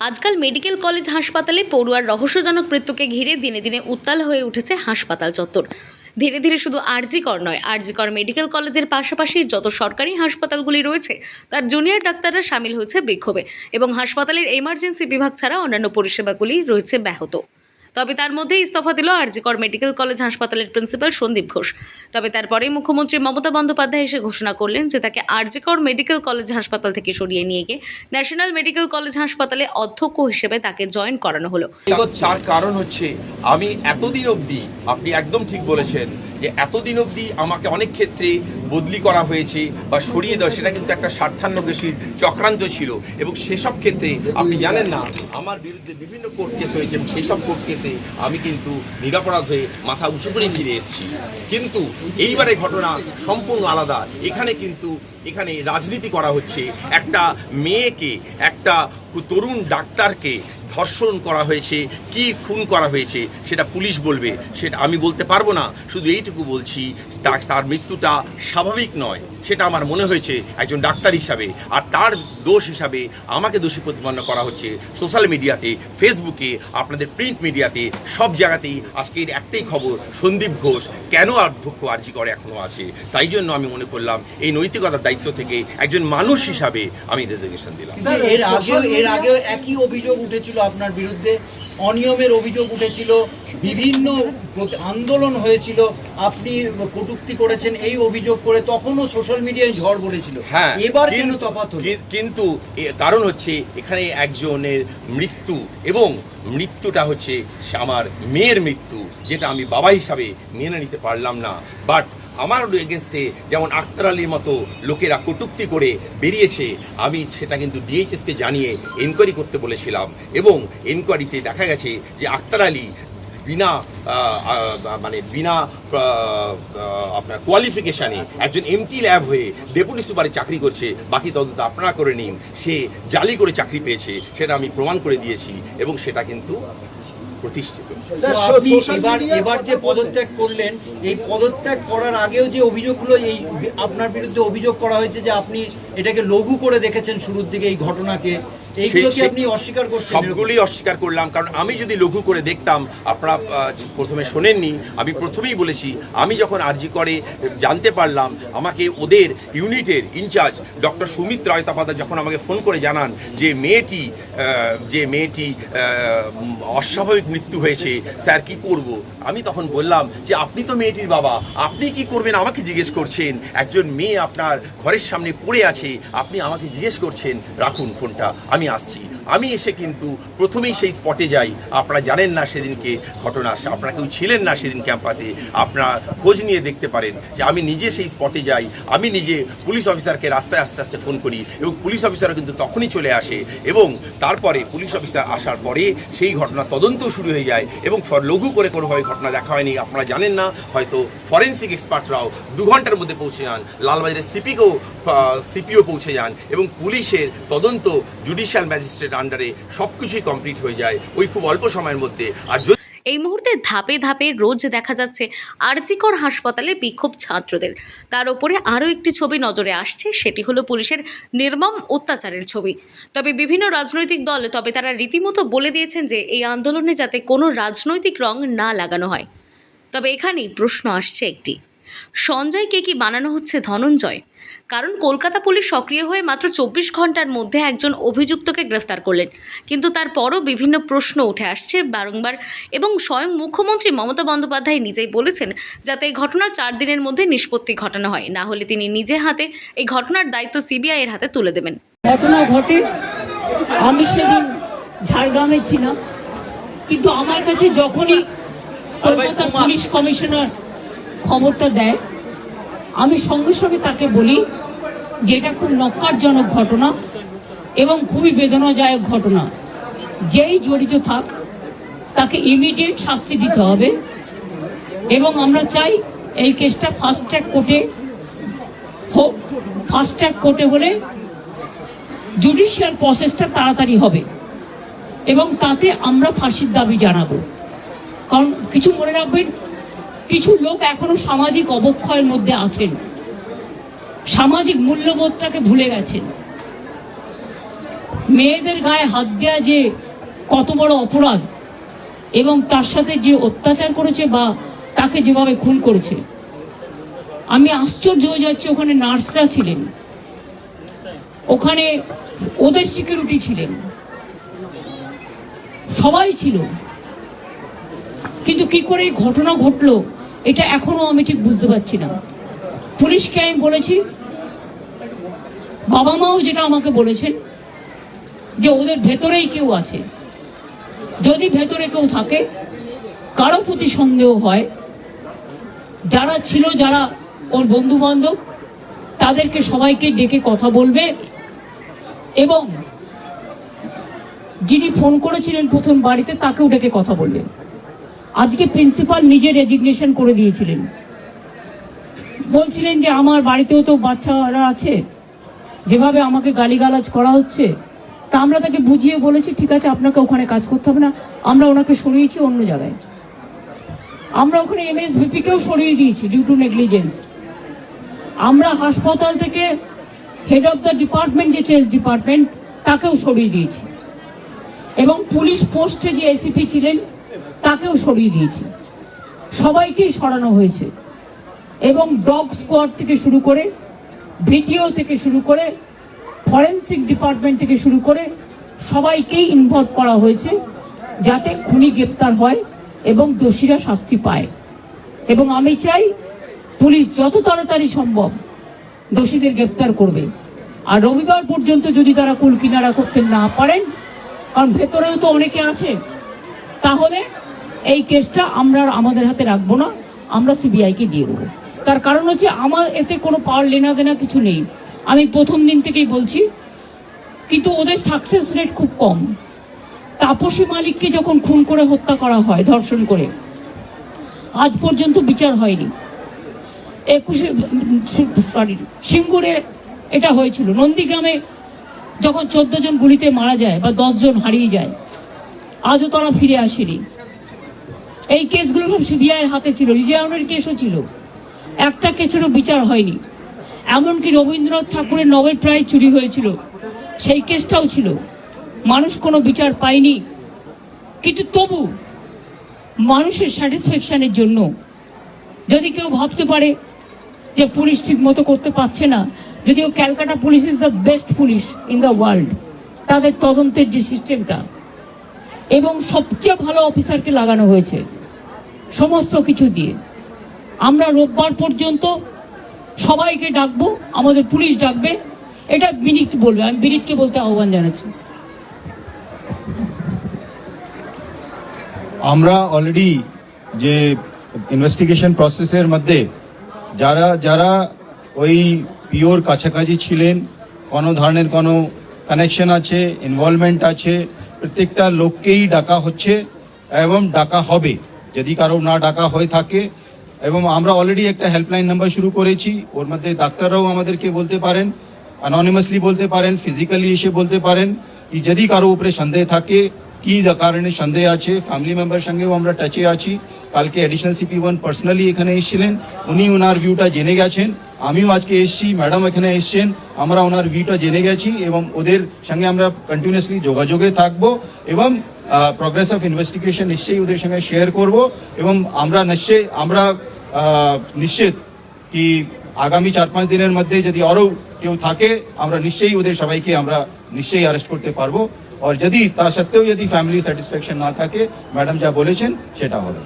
আজকাল medical college হাসপাতালে পড়ুয়ার রহস্যজনক মৃত্যুকে ঘিরে দিনে দিনে উত্তাল হয়ে উঠেছে হাসপাতাল চত্বর। ধীরে ধীরে শুধু আরজিকর নয়, আরজিকর মেডিকেল কলেজের পাশাপাশি যত সরকারি হাসপাতালগুলি রয়েছে, তার জুনিয়র ডাক্তাররা সামিল হয়েছে বিক্ষোভে এবং হাসপাতালের এমার্জেন্সি বিভাগ ছাড়া অন্যান্য পরিষেবাগুলি রয়েছে ব্যাহত। তবে তার মধ্যে ইস্তফা দিল আরজিকর মেডিকেল কলেজ হাসপাতালের প্রিন্সিপাল সন্দীপ ঘোষ। তবে তারপরেই মুখ্যমন্ত্রী মমতা বন্দ্যোপাধ্যায় এসে ঘোষণা করলেন যে তাকে আর আরজিকর মেডিকেল কলেজ হাসপাতাল থেকে সরিয়ে নিয়ে গিয়ে ন্যাশনাল মেডিকেল কলেজ হাসপাতালে অধ্যক্ষ হিসেবে তাকে জয়েন করানো হলো। তার কারণ হচ্ছে, আমি এতদিন অবধি, আপনি একদম ঠিক বলেছেন যে এতদিন অবধি আমাকে অনেক ক্ষেত্রে বদলি করা হয়েছে বা সরিয়ে দেওয়া, সেটা কিন্তু একটা স্বার্থান্বেষীর চক্রান্ত ছিল। এবং সেসব ক্ষেত্রে, আপনি জানেন না, আমার বিরুদ্ধে বিভিন্ন কোর্ট কেস হয়েছে এবং সেই সব কোর্ট কেসে আমি কিন্তু নিরাপরাধ হয়ে মাথা উঁচু করে ফিরে এসেছি। কিন্তু এইবারে ঘটনা সম্পূর্ণ আলাদা। এখানে কিন্তু, এখানে রাজনীতি করা হচ্ছে। একটা মেয়েকে, একটা তরুণ ডাক্তারকে ধর্ষণ করা হয়েছে, কি খুন করা হয়েছে, সেটা পুলিশ বলবে। সেটা আমি বলতে পারব না। শুধু এইটুকু বলছি তার মৃত্যুটা স্বাভাবিক নয়। সেটা আমার মনে হয়েছে একজন ডাক্তার হিসাবে আর তার দোষ হিসাবে আমাকে দোষী প্রতিপন্ন করা হচ্ছে সোশ্যাল মিডিয়াতে ফেসবুকে আপনাদের প্রিন্ট মিডিয়াতে সব জায়গাতেই। আজকের একটাই খবর সন্দীপ ঘোষ কেন অধ্যক্ষ আর্জি করে এখনও আছে? তাই জন্য আমি মনে করলাম এই নৈতিকতার দায়িত্ব থেকে একজন মানুষ হিসাবে আমি রেজিগনেশন দিলাম। এর আগেও এর আগেও একই অভিযোগ উঠেছিল আপনার বিরুদ্ধে। অনিয়মের অভিযোগ উঠেছিল বিভিন্ন আন্দোলন হয়েছিল আপনি কটূক্তি করেছেন এই অভিযোগ করে তখনও সোশ্যাল মিডিয়ায় ঝড় বলেছিল। হ্যাঁ এবার কেন হলো? কিন্তু কারণ হচ্ছে এখানে একজনের মৃত্যু এবং মৃত্যুটা হচ্ছে সে আমার মেয়ের মৃত্যু যেটা আমি বাবা হিসাবে মেনে নিতে পারলাম না। বাট আমার এগেনস্টে যেমন আক্তার আলীর মতো লোকেরা কটুক্তি করে বেরিয়েছে, আমি সেটা কিন্তু ডিএইচএসকে জানিয়ে এনকোয়ারি করতে বলেছিলাম এবং এনকোয়ারিতে দেখা গেছে যে আক্তার আলী বিনা মানে বিনা আপনার কোয়ালিফিকেশানে একজন এমটি ল্যাব হয়ে ডেপুটি সুপারে চাকরি করছে, বাকি তদন্ত আপনারা করে নিন, সে জালি করে চাকরি পেয়েছে, সেটা আমি প্রমাণ করে দিয়েছি এবং সেটা কিন্তু প্রতিষ্ঠিত। তো আপনি এবার এবার যে পদত্যাগ করলেন এই পদত্যাগ করার আগেও যে অভিযোগগুলো এই আপনার বিরুদ্ধে অভিযোগ করা হয়েছে যে আপনি এটাকে লঘু করে দেখেছেন শুরুর দিকে এই ঘটনাকে সবগুলি অস্বীকার করলাম কারণ আমি যদি লঘু করে দেখতাম আপনারা প্রথমে শোনেননি আমি প্রথমেই বলেছি আমি যখন আরজি করে জানতে পারলাম আমাকে ওদের ইউনিটের in charge doctor Sumit Roy Tapadar যখন আমাকে ফোন করে জানান যে মেয়েটি যে মেয়েটি অস্বাভাবিক মৃত্যু হয়েছে স্যার কি করব? আমি তখন বললাম যে আপনি তো মেয়েটির বাবা আপনি কি করবেন? আমাকে জিজ্ঞেস করছেন একজন মেয়ে আপনার ঘরের সামনে পড়ে আছে আপনি আমাকে জিজ্ঞেস করছেন রাখুন ফোনটা আমি আসছি আমি এসে কিন্তু প্রথমেই সেই স্পটে যাই। আপনারা জানেন না সেদিনকে ঘটনা, আপনারা কেউ ছিলেন না সেদিন ক্যাম্পাসে আপনারা খোঁজ নিয়ে দেখতে পারেন যে আমি নিজে সেই স্পটে যাই। আমি নিজে পুলিশ অফিসারকে রাস্তায় আস্তে আস্তে ফোন করি এবং পুলিশ অফিসারও কিন্তু তখনই চলে আসে এবং তারপরে পুলিশ অফিসার আসার পরে সেই ঘটনা তদন্ত শুরু হয়ে যায় এবং লঘু করে কোনোভাবে ঘটনা দেখা হয়নি। আপনারা জানেন না, হয়তো ফরেন্সিক এক্সপার্টরাও দু ঘণ্টার মধ্যে পৌঁছে যান। লালবাজারের সিপিকেও সিপিও পৌঁছে যান এবং পুলিশের তদন্ত জুডিশিয়াল ম্যাজিস্ট্রেট আন্ডারে সব কিছুই কমপ্লিট হয়ে যায় ওই খুব অল্প সময়ের মধ্যে। আর যদি এই মুহূর্তে ধাপে ধাপে রোজ দেখা যাচ্ছে আরজিকর হাসপাতালে বিক্ষোভ ছাত্রদের। তার উপরে আরও একটি ছবি নজরে আসছে, সেটি হলো পুলিশের নির্মম অত্যাচারের ছবি। তবে বিভিন্ন রাজনৈতিক দল, তবে তারা রীতিমতো বলে দিয়েছেন যে এই আন্দোলনে যাতে কোনো রাজনৈতিক রং না লাগানো হয়। তবে এখানেই প্রশ্ন আসছে একটি। সঞ্জয়কে কি বানানো হচ্ছে ধনঞ্জয়? কারণ কলকাতা পুলিশ সক্রিয় হয়ে মাত্র চব্বিশ ঘণ্টার মধ্যে একজন অভিযুক্তকে গ্রেফতার করলেন। কিন্তু তারপরও বিভিন্ন প্রশ্ন উঠে আসছে বারংবার এবং স্বয়ং মুখ্যমন্ত্রী মমতা বন্দ্যোপাধ্যায় নিজেই বলেছেন যাতে এই ঘটনা চার দিনের মধ্যে নিষ্পত্তি ঘটানো হয়। না হলে তিনি নিজে হাতে এই ঘটনার দায়িত্ব সিবিআই এর হাতে তুলে দেবেন। ঘটনা ঘটে। আমি সেদিন ঝাড়গ্রামে ছিলাম। কিন্তু আমার কাছে যখনই কলকাতা পুলিশ কমিশনার খবরটা দেয়, আমি সঙ্গে সঙ্গে তাকে বলি যে এটা খুব নক্কারজনক ঘটনা এবং খুবই বেদনাদায়ক ঘটনা। যেই জড়িত থাক, তাকে ইমিডিয়েট শাস্তি দিতে হবে এবং আমরা চাই এই কেসটা ফাস্ট ট্র্যাক কোর্টে হোক ফাস্ট ট্র্যাক কোর্টে হলে জুডিশিয়াল প্রসেসটা তাড়াতাড়ি হবে এবং তাতে আমরা ফাঁসির দাবি জানাব। কারণ কিছু মনে রাখবেন কিছু লোক এখনও সামাজিক অবক্ষয়ের মধ্যে আছেন। সামাজিক মূল্যবোধটাকে ভুলে গেছেন। মেয়েদের গায়ে হাত দেওয়া যে কত বড় অপরাধ এবং তার সাথে যে অত্যাচার করেছে বা তাকে যেভাবে খুন করেছে। আমি আশ্চর্য হয়ে যাচ্ছি, ওখানে নার্সরা ছিলেন। ওখানে ওদের সিকিউরিটি ছিলেন। সবাই ছিল। কিন্তু কি করে এই ঘটনা ঘটলো? এটা এখনও আমি ঠিক বুঝতে পারছি না। পুলিশকে আমি বলেছি, বাবা মাও যেটা আমাকে বলেছেন, যে ওদের ভেতরেই কেউ আছে। যদি ভেতরে কেউ থাকে, কারও প্রতি সন্দেহ হয়, যারা ছিল, যারা ওর বন্ধু বান্ধব তাদেরকে সবাইকে ডেকে কথা বলবে এবং যিনি ফোন করেছিলেন প্রথম বাড়িতে, তাকেও ডেকে কথা বলবেন আজকে প্রিন্সিপাল নিজে রেজিগনেশন করে দিয়েছিলেন। বলছিলেন যে, আমার বাড়িতেও তো বাচ্চারা আছে, যেভাবে আমাকে গালিগালাজ করা হচ্ছে, তা আমরা তাকে বুঝিয়ে বলেছি, ঠিক আছে, আপনাকে ওখানে কাজ করতে হবে না, আমরা ওনাকে সরিয়েছি অন্য জায়গায়। আমরা ওখানে এমএসভিপিকেও সরিয়ে দিয়েছি ডিউ টু নেগলিজেন্স আমরা হাসপাতাল থেকে হেড অফ দ্য ডিপার্টমেন্ট যে চেস ডিপার্টমেন্ট তাকেও সরিয়ে দিয়েছি। এবং পুলিশ পোস্টে যে এসিপি ছিলেন তাকেও সরিয়ে দিয়েছি। সবাইকেই সরানো হয়েছে। এবং ডগ স্কোয়াড থেকে শুরু করে, ভিডিও থেকে শুরু করে, ফরেন্সিক ডিপার্টমেন্ট থেকে শুরু করে সবাইকেই ইনভলভ করা হয়েছে যাতে খুনি গ্রেপ্তার হয় এবং দোষীরা শাস্তি পায়। এবং আমি চাই পুলিশ যত তাড়াতাড়ি সম্ভব দোষীদের গ্রেপ্তার করবে। আর রবিবার পর্যন্ত যদি তারা কুল কিনারা করতে না পারেন, কারণ ভেতরেও তো অনেকে আছে, তাহলে এই কেসটা আমরা আমাদের হাতে রাখব না, আমরা সিবিআইকে দিয়ে দেবো। তার কারণ হচ্ছে আমার এতে কোনো পাওয়ার লেনা দেনা কিছু নেই। আমি প্রথম দিন থেকেই বলছি, কিন্তু ওদের সাকসেস রেট খুব কম। তাপসী মালিককে যখন খুন করে হত্যা করা হয়, ধর্ষণ করে, আজ পর্যন্ত বিচার হয়নি। একুশে, সরি, সিঙ্গুরে এটা হয়েছিল। নন্দীগ্রামে যখন চোদ্দ জন গুলিতে মারা যায় বা দশ জন হারিয়ে যায়, আজও তারা ফিরে আসেনি। এই কেসগুলো সব সিবিআইয়ের হাতে ছিল, রিজাউনের কেসও ছিল। একটা কেসেরও বিচার হয়নি। এমনকি রবীন্দ্রনাথ ঠাকুরের নোবেল প্রাইজ চুরি হয়েছিল, সেই কেসটাও ছিল। মানুষ কোনো বিচার পায়নি। কিন্তু তবু মানুষের স্যাটিসফ্যাকশানের জন্য যদি কেউ ভাবতে পারে যে পুলিশ ঠিক মতো করতে পারছে না যদিও Calcutta police is the best police in the world তাদের তদন্তের যে সিস্টেমটা এবং সবচেয়ে ভালো অফিসারকে লাগানো হয়েছে সমস্ত কিছু দিয়ে। আমরা রোববার পর্যন্ত সবাইকে ডাকবো, আমাদের পুলিশ ডাকবে। এটা বিনীত বলবে, আমি বিনীতকে বলতে আহ্বান জানাচ্ছি। আমরা অলরেডি যে ইনভেস্টিগেশন প্রসেসের মধ্যে, যারা যারা ওই পিওর কাছাকাছি ছিলেন, কোনো ধরনের কোনো কানেকশন আছে ইনভলভমেন্ট আছে, প্রত্যেকটা লোককেই ডাকা হচ্ছে এবং ডাকা হবে। যদি কারও না ডাকা হয়ে থাকে, এবং আমরা অলরেডি একটা হেল্পলাইন নাম্বার শুরু করেছি, ওর মধ্যে ডাক্তাররাও আমাদেরকে বলতে পারেন অননিমাসলি বলতে পারেন ফিজিক্যালি এসে বলতে পারেন, কি যদি কারও উপরে সন্দেহ থাকে, কি কারণে সন্দেহ আছে ফ্যামিলি মেম্বার সঙ্গেও আমরা টাচে আছি। কালকে অ্যাডিশনাল সিপি ওয়ান পার্সোনালি এখানে এসেছিলেন, উনি ওনার ভিউটা জেনে গেছেন, আমিও আজকে এসেছি ম্যাডাম এখানে এসেছেন, আমরা ওনার ভিউটা জেনে গেছি, এবং ওদের সঙ্গে আমরা কন্টিনিউয়াসলি যোগাযোগে থাকব, এবং প্রগ্রেস অফ ইনভেস্টিগেশন নিশ্চয়ই ওদের সঙ্গে শেয়ার করব এবং আমরা নিশ্চয়ই আমরা নিশ্চিত কি আগামী চার পাঁচ দিনের মধ্যে যদি আরও কেউ থাকে আমরা নিশ্চয়ই ওদের সবাইকে আমরা নিশ্চয়ই অ্যারেস্ট করতে পারব। আর যদি তা সত্ত্বেও যদি ফ্যামিলি স্যাটিসফ্যাকশন না থাকে ম্যাডাম যা বলেছেন সেটা হবে।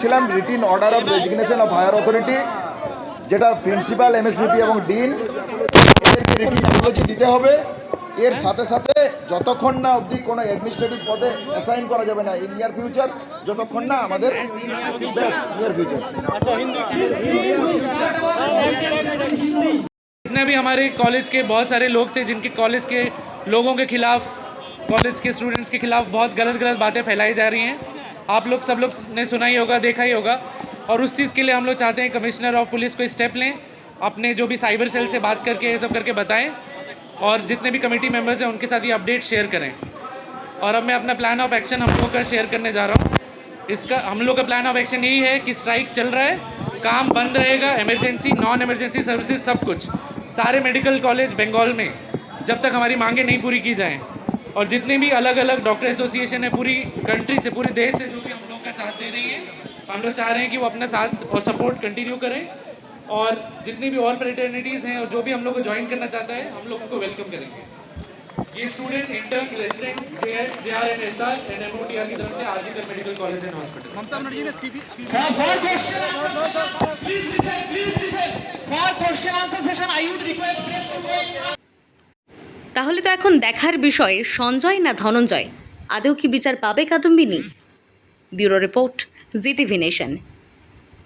ছিলাম written order of resignation of higher authority যেটা প্রিন্সিপাল এমএসভিপি এবং ডিন এদেরকে রিটিন দিতে হবে। এর সাথে সাথে যতক্ষণ না অবধি কোনো অ্যাডমিনিস্ট্রেটিভ পদে অ্যাসাইন করা যাবে না ইন নিয়ার ফিউচার যতক্ষণ না আমাদের নিয়ার ফিউচার जितने भी हमारे कॉलेज के बहुत सारे लोग थे जिनके कॉलेज के लोगों के खिलाफ कॉलेज के स्टूडेंट्स के खिलाफ बहुत गलत गलत बातें फैलाई जा रही हैं आप लोग सब लोग ने सुना ही होगा देखा ही होगा और उस चीज़ के लिए हम लोग चाहते हैं कमिश्नर ऑफ पुलिस को स्टेप लें अपने जो भी साइबर सेल से बात करके ये सब करके बताएं और जितने भी कमेटी मेंबर्स हैं, उनके साथ ये अपडेट शेयर करें। और अब मैं अपना प्लान ऑफ़ एक्शन हम लोग का शेयर करने जा रहा हूँ। इसका, हम लोग का प्लान ऑफ़ एक्शन यही है कि स्ट्राइक चल रहा है, काम बंद रहेगा इमरजेंसी नॉन इमरजेंसी सर्विसेज़ सब कुछ। सारे मेडिकल कॉलेज बंगाल में, जब तक हमारी मांगे नहीं पूरी की जाएँ। और जितने भी अलग अलग डॉक्टर एसोसिएशन है पूरी कंट्री से, पूरे देश से, जो भी हम लोग का साथ दे रही है, हम लोग चाह रहे हैं कि वो अपना साथ और सपोर्ट कंटिन्यू करें। और जितनी भी और फ्रेटर्निटीज़ हैं और जो भी हम लोग को ज्वाइन करना चाहता है हम लोग उनको वेलकम करेंगे ये student intern resident J R N S R की तरफ से RG Kar medical college and hospital Mamata Banerjee ने তাহলে তো এখন দেখার বিষয় সঞ্জয় না ধনঞ্জয় আদৌ কি বিচার পাবে Kadambini bureau report Zee TV nation